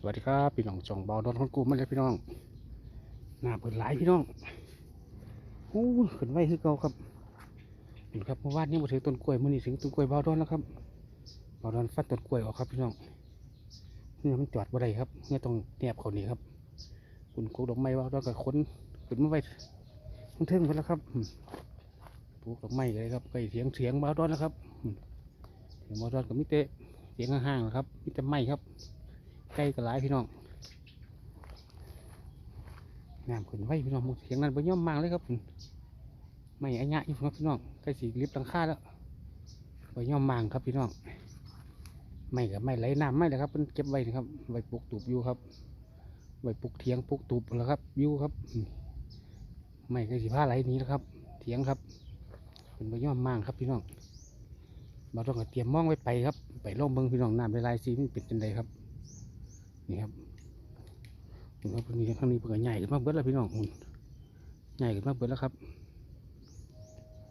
สวัสดีครับพี่น้องจองเบาดอนคนกูมาเลยพี่น้องหน้าเปิดหลายพี่น้องโอ้ขึ้นไว้คือเก่าครับเห็นครับเมื่อวานนี้มาถึงต้นกล้วยมื่อนี้ถึงต้นกล้วยเบาดอนแล้วครับเบาดอนฟัดต้นกล้วยออกครับพี่น้องเนี่ยมันจอดบ่ได้ครับเนี่ยต้องแนบเขานี่ครับคุณโคกดอกไม้เบาดนกับคนขึ้นมาไว้ทั้งเทิงไปแล้วครับปลูกดอกไม้เลยครับใกล้เสียงเสียงเบาดอนแล้วครับอืมเสียงเบาดอนกับมิเตเสียงห่างๆนะครับมิเตไม้ครับ ใกล้กับหลายพี่น้องน้ำขึ้นไว้พี่น้องหมดเสียงนั้นไปย่อมมางเลยครับไม่อัญญะอยู่ครับพี่น้องใกล้สีลิฟต์ลังคาแล้วไปย่อมมางครับพี่น้องไม่กับไม่ไหลน้ำไม่เลยครับมันเก็บไว้นะครับไว้ปลูกตูบอยู่ครับไว้ปลูกเทียงปลูกตูบแล้วครับอยู่ครับ ไม่ก็สีผ้าไหลนี้แล้วครับ เถียงครับเป็นไปย่อมมางครับพี่น้องเราต้องเตรียมมองไว้ไปครับ ไปล่องเบิ้งพี่น้องน้ำลายๆสีมันเป็นจังไดครับ นี่ครับผมว่าพื้นมีข้างนี้เปิดใหญ่ขึ้นมาเบิดแล้วพี่น้องคุณใหญ่ขึ้นมาเบิดแล้วครับ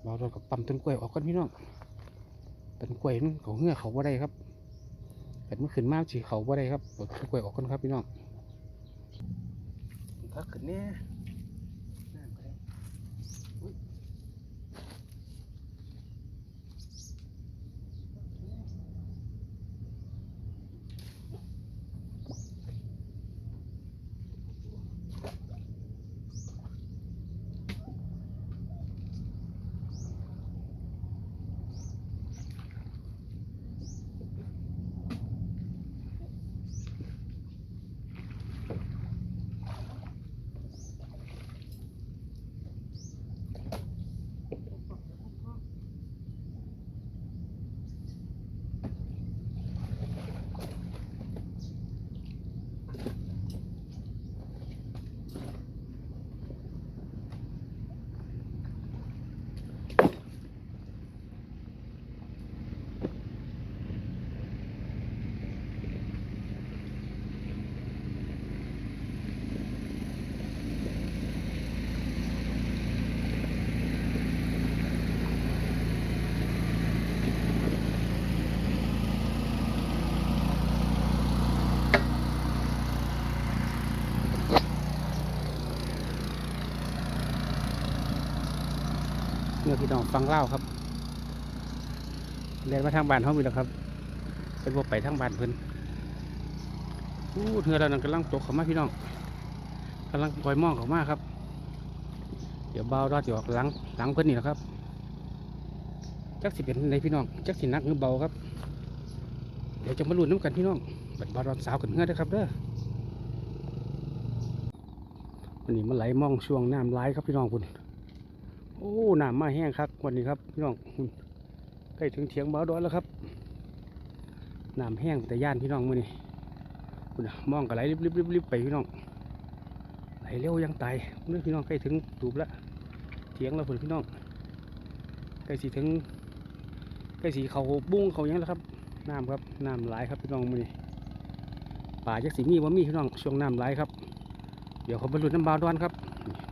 เราเรากับปั๊มต้นกล้วยออกกันพี่น้องต้นกล้วยนั่นเขาเหื่อเขาบ่ได้ครับแต่มันขึ้นมาสีเขาบ่ได้ครับต้นกล้วยออกกันครับพี่น้องถ้าขึ้นเนี่ย เนี่ยพี่น้องฟังเล่าครับเรียนมาทางบ้านเขามีแล้วครับเป็นพวกไปทางบ้านเพิ่นอู้เธอเรานั่นกำลังตกเข้ามาพี่น้องกำลังคอยมองเข้ามาครับ เดี๋ยวเบารอดจะออกหลังหลังเพิ่นนี่แหละครับจักสิเป็นในพี่น้องจักสินักหรือเบาครับ เดี๋ยวจะมาลุ้นน้ำกันพี่น้องบัดบารอนสาวกันเงือเด้อครับเด้อวันนี้มันไหลมองช่วงน้ำไหลครับพี่น้องคุณ โอ้หน้ำมาแห้งครับวันนี้ครับพี่น้องใกล้ถึงเถียงเบาดอนแล้วครับหน้ำแห้งแต่ย่านพี่น้องมือนี่คุณมองก็ไหลริบริบริบไปพี่น้องไหลเร็วยังตายนี่พี่น้องใกล้ถึงตูบแล้วเถียงแล้วพุ่นพี่น้องใกล้สีถึงใกล้สีเขาบุ้งเขายังแล้วครับน้ำครับน้ำไหลายครับพี่น้องมือนี่ป่าจักสีมีว่ามีพี่น้องช่วงน้ำไหลครับ เดี๋ยวเขาบรรลุน้ำบาดอนครับ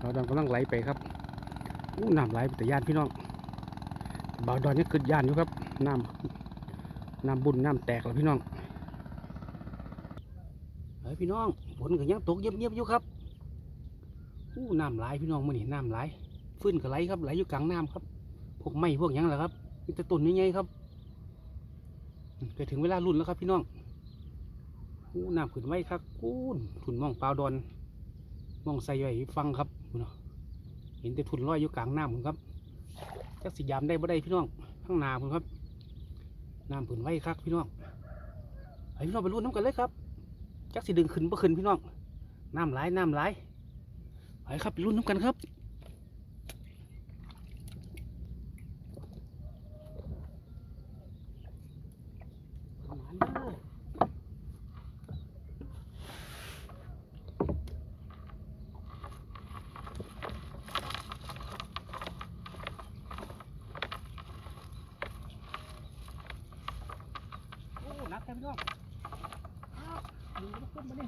บาดอนกำลังไหลไปครับ อู้น้ำไหลไปแต่ย่านพี่น้องบ่าวดอนนี่คือย่านอยู่ครับน้ำน้ำบุญน้ำแตกแล้วพี่น้องเฮ้ยพี่น้องฝนก็ยังตกเยียบๆอยู่ครับอู้น้ำไหลพี่น้องมื่อนี่น้ำไหลฟื้นก็ไหลครับไหลอยู่กลางน้ำครับ พวกไม้พวกยังแหละครับมีแต่ต้นใหญ่ๆครับก็ถึงเวลารุ่นแล้วครับพี่น้องอู้น้ำขึ้นไว้ครับอู้นถุนมองเปล่าดอนมองใส่ไว้ฟังครับพี่น้อง ห็นแต่ทุนลอยอยู่กลางน้ำผมครับจักสิยามได้บ่ได้พี่น้องข้างนาผมครับน้ำผืนไว้ครับพี่น้องไอพี่น้องไปรุ่นน้ำกันเลยครับจักสิดึงขึ้นบ่ขึ้นพี่น้องน้ำไหลน้ำไหลไปครับไปรุ่นน้ำกันครับหมานเด้อโอ้ห น้องดูมันขึ้นมาดิ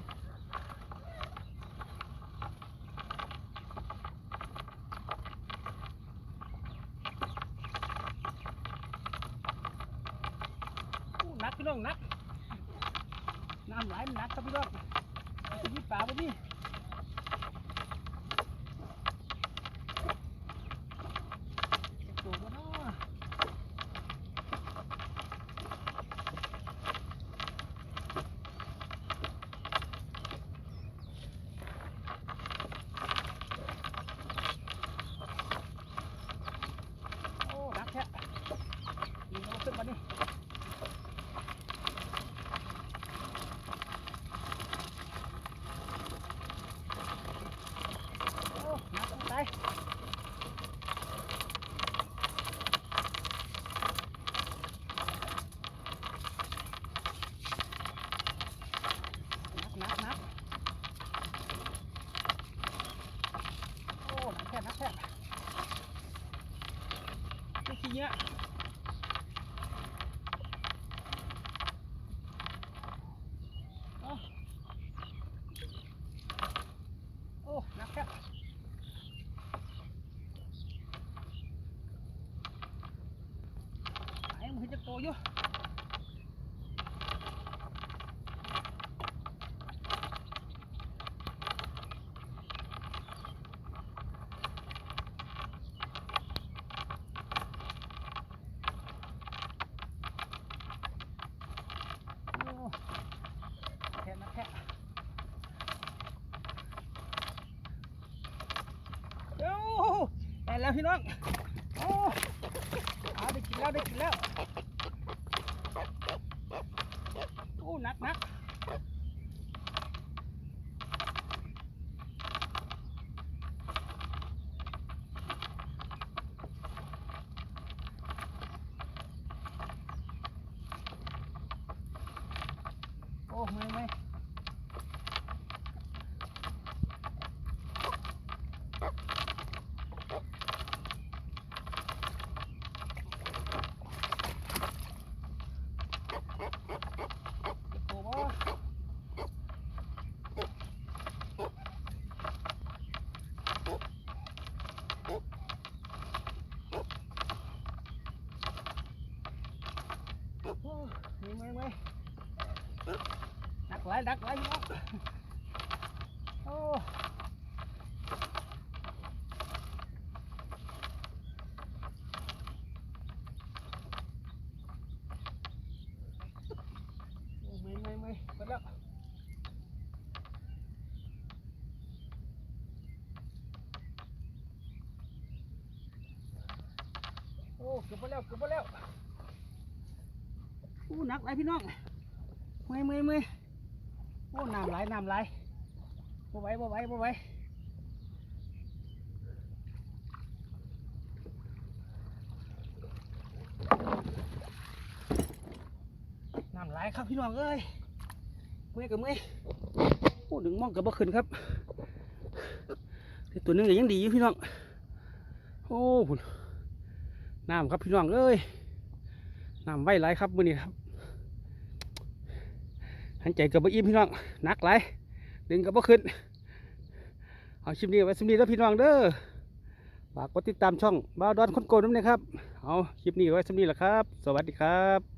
นักพี่น้องนักน้ำไหลมันนักครับพี่น้องมีป่าบ่มีเก็บตัวบ่เนาะโอ้หนักแท้นี่เอาขึ้นมานี่ โอ้หนักต้องตายหนักหนักหนักโอ้หนักแท้หนักแท้ไม่ขี้เงี้ยเอาโอ้หนักแท้ ไอยู่แล้วพี่น้อง โอ้อาได้กินแล้วได้กินแล้ว โอ้ห นักหนักโอ้ไม่ไม่โอ้บ่โอ้ไม่ไม่ไม่ ดักไว้ดักไว้พี่น้องโอ้โอ้ไม่ไม่ไม่ไปแล้วโอ้เกือบไปแล้วเกือบไปแล้วโอ้หนักไรพี่น้องเมื่อยเมื่อยเมื่อยโอ้น้ำไหลน้ำไหลบ่ไหวบ่ไหวบ่ไหวน้ำไหลครับพี่น้องเอ้ยเมื่อยกับเมื่อยโอ้ดึงมองกับบ่ขึ้นครับตัวนึงก็ยังดีอยู่พี่น้องโอ้นน้ำครับพี่น้องเอ้ยน้ำไหวไหลครับมื้อนี้ครับ หันใจกับบ่อิ่มพี่น้องนักหลดึงกับบ่ขึ้น เอาชิมนี้ไว้ชิมนี้แล้วพี่น้องเด้อฝากกดติดตามช่องบ้าดอนคนโกนด้วยนะครับ เอาคลิปนี้ไว้ชิมนี้แหละครับ สวัสดีครับ